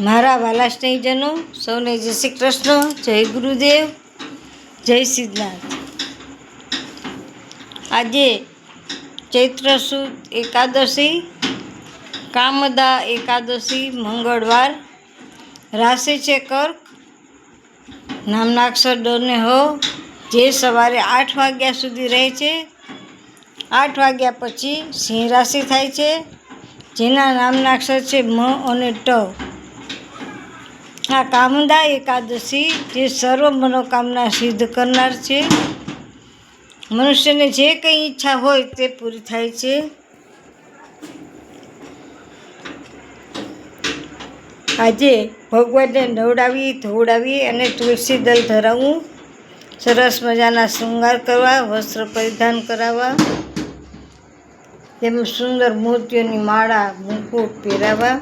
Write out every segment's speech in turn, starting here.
મારા વાલા સ્નેહીજનો, સૌને જય શ્રી કૃષ્ણ, જય ગુરુદેવ, જય સિદ્ધનાથ. આજે ચૈત્ર સુદ એકાદશી, કામદા એકાદશી, મંગળવાર, રાશિ છે કર્ક, નામના અક્ષર ડોને હો, જે સવારે આઠ વાગ્યા સુધી રહે છે. આઠ વાગ્યા પછી સિંહ રાશિ થાય છે, જેના નામના અક્ષર છે મ અને ટ. આ કામદા એકાદશી જે સર્વ મનોકામના સિદ્ધ કરનાર છે. મનુષ્યને જે કંઈ ઈચ્છા હોય તે પૂરી થાય છે. આજે ભગવાનને નવડાવી, ધોવડાવી અને તુલસી દલ ધરાવવું સરસ મજાના શૃંગાર કરવા, વસ્ત્ર પરિધાન કરાવવા. તેમ સુંદર મૂર્તિઓની માળા, મુકુટ પહેરાવવા.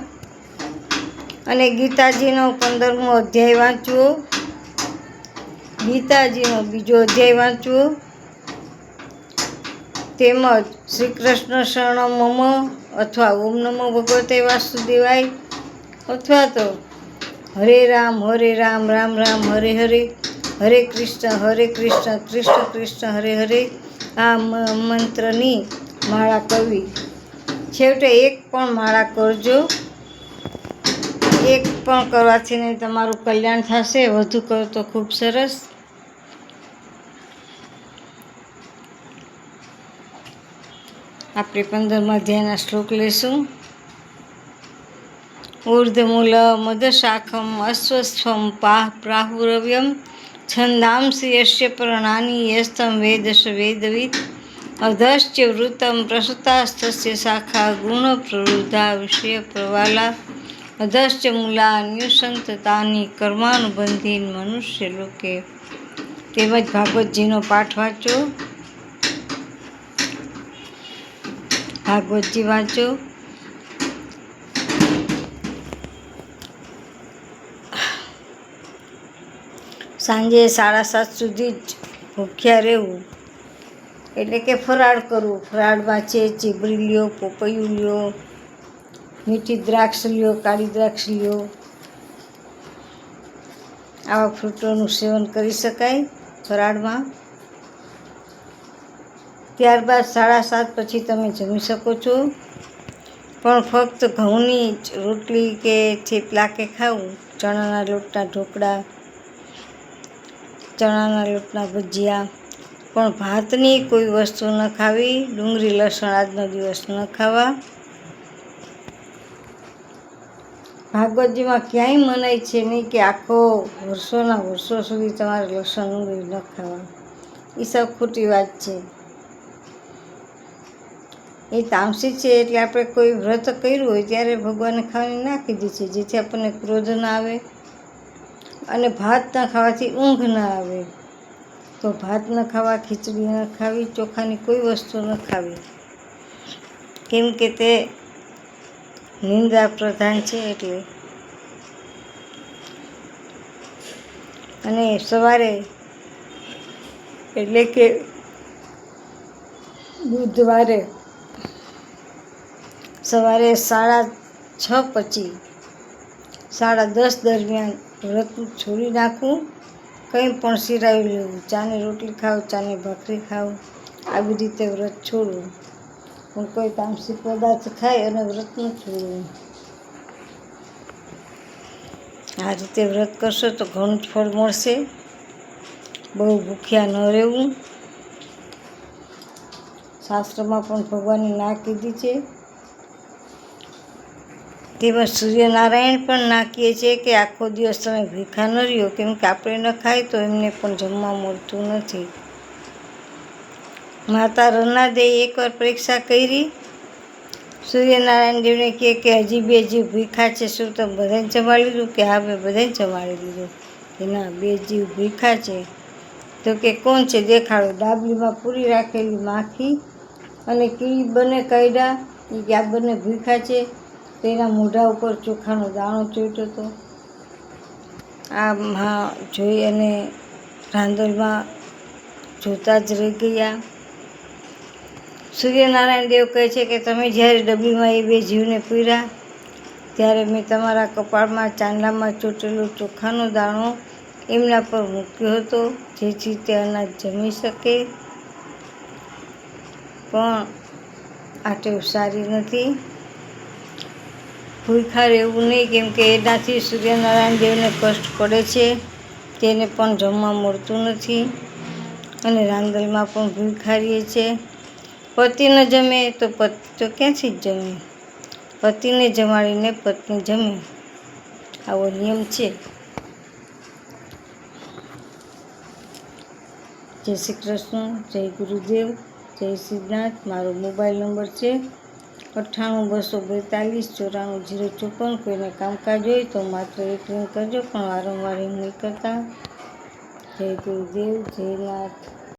અને ગીતાજીનો પંદરમો અધ્યાય વાંચવો. ગીતાજીનો બીજો અધ્યાય વાંચવો. તેમજ શ્રી કૃષ્ણ શરણ મમ અથવા ઓમ નમો ભગવતે વાસુદેવાય અથવા તો હરે રામ હરે રામ રામ રામ, હરે હરે હરે કૃષ્ણ હરે કૃષ્ણ કૃષ્ણ કૃષ્ણ, હરે હરે, આ મંત્રની માળા કરવી. છેવટે એક પણ માળા કરજો. એક પણ કરવાથી નહીં, તમારું કલ્યાણ થશે, વધુ કરો તો ખૂબ સરસ. આપણે પંદરમાં ધ્યાનના શ્લોક લેશું. ઊર્ધમૂલ મદશાખમ અશ્વસ્થમ પાહ પ્રાહુરવ્યમ છંદાંસી યશ્ય પ્રણાની યસ્તમ વેદશ વેદવિદ અધશ્ચ વૃતમ પ્રસુતાસ્તસ્ય શાખા ગુણ પ્રવૃદ્ધા વિષય પ્રવાલા. અધશ્ચ મૂલા ન્યુસંતતાની કર્માનુબંધીન મનુષ્ય લોકે. તેમજ ભાગવતજીનો પાઠ વાંચો. ભાગવતજી વાંચો. સાંજે સાડા સાત સુધી જ ભૂખ્યા રહેવું. એટલે કે ફરાળ કરવું. ફરાળમાં છે ચીબરી લ્યો પોપૈયું લ્યો મીઠી દ્રાક્ષ લ્યો, કાળી દ્રાક્ષ લ્યો. આવા ફ્રૂટોનું સેવન કરી શકાય ફરાળમાં. ત્યારબાદ સાડા સાત પછી તમે જમી શકો છો. પણ ફક્ત ઘઉંની જ રોટલી કે થેપલા કે ખાવું, ચણાના લોટના ઢોકળા, ચણાના લોટના ભજીયા, પણ ભાતની કોઈ વસ્તુ ન ખાવી, ડુંગળી, લસણ આજનો દિવસ ન ખાવા. ભાગવતજીમાં ક્યાંય મનાય છે નહીં કે આખો વર્ષોના વર્ષો સુધી તમારે લસણ ડુંગળી ન ખાવા એ સૌ ખોટી વાત છે. એ તામસી છે એટલે આપણે કોઈ વ્રત કર્યું હોય ત્યારે ભગવાનને ખાવાની ના કીધી છે. જેથી આપણને ક્રોધ ના આવે અને ભાત ન ખાવાથી ઊંઘ ના આવે. તો ભાત ન ખાવા, ખીચડી ન ખાવી, ચોખાની કોઈ વસ્તુ ન ખાવી. કેમ કે તે નિંદા પ્રધાન છે એટલે. અને સવારે એટલે કે બુધવારે સવારે સાડા છ પછી સાડા દસ દરમિયાન વ્રત છોડી નાખવું કંઈ પણ સિરાવી લેવું, ચાને રોટલી ખાવ, ચાને ભાખરી ખાવ, આવી રીતે વ્રત છોડવું પણ કોઈ તામસી પદાર્થ ખાય અને વ્રત નથી આ રીતે વ્રત કરશો તો ઘણું જ ફળ મળશે. બહુ ભૂખ્યા ન રહેવું. શાસ્ત્રમાં પણ ભગવાને ના કીધી છે. તેમજ સૂર્યનારાયણ પણ ના કહે છે કે આખો દિવસ તમે ભીખા ન રહ્યો. કેમ કે આપણે ન ખાય તો એમને પણ જમવા મળતું નથી. માતા રનાદે એકવાર પરીક્ષા કરી. સૂર્યનારાયણ દેવને કહે કે હજી બે જીવ ભીખા છે, શું તમે બધાને જમાડી દીધું કે હા મેં બધાને જમાડી દીધું? કે ના, બે જીવ ભીખા છે. તો કે કોણ છે? દેખાડો. ડાબલીમાં પૂરી રાખેલી માખી અને કીડી બંને કાઢ્યા. એ કે આ બંને ભીખા છે. તેના મોઢા ઉપર ચોખાનો દાણો ચોટ્યો હતો. આ હા જોઈ અને રાંદલમાં જોતા જ રહી ગયા. સૂર્યનારાયણ દેવ કહે છે કે તમે જ્યારે ડબ્બીમાં એ બે જીવને પીર્યા ત્યારે મેં તમારા કપાળમાં ચાંદલામાં ચૂંટેલું ચોખાનો દાણો એમના પર મૂક્યો હતો, જેથી તે અનાજ જમી શકે. પણ આ ટેવ સારી નથી. ભૂખાર એવું નહીં કેમ કે એનાથી સૂર્યનારાયણ દેવને કષ્ટ પડે છે, તેને પણ જમવા મળતું નથી. અને રાંદલમાં પણ ભૂખારીએ છે. પતિ ન જમે તો પતિ, તો ક્યાંથી જ જમે? પતિને જમાડીને પત્ની જમે. આવો નિયમ છે. જય શ્રી કૃષ્ણ, જય ગુરુદેવ, જય સિદ્ધાર્થ મારો મોબાઈલ નંબર છે અઠ્ઠાણું બસો બેતાલીસ ચોરાણું જીરો ચોપન. કોઈને કામકાજ હોય તો માત્ર એક રિંગ કરજો, પણ વારંવાર એમ નહીં કરતા. જય ગુરુદેવ, જય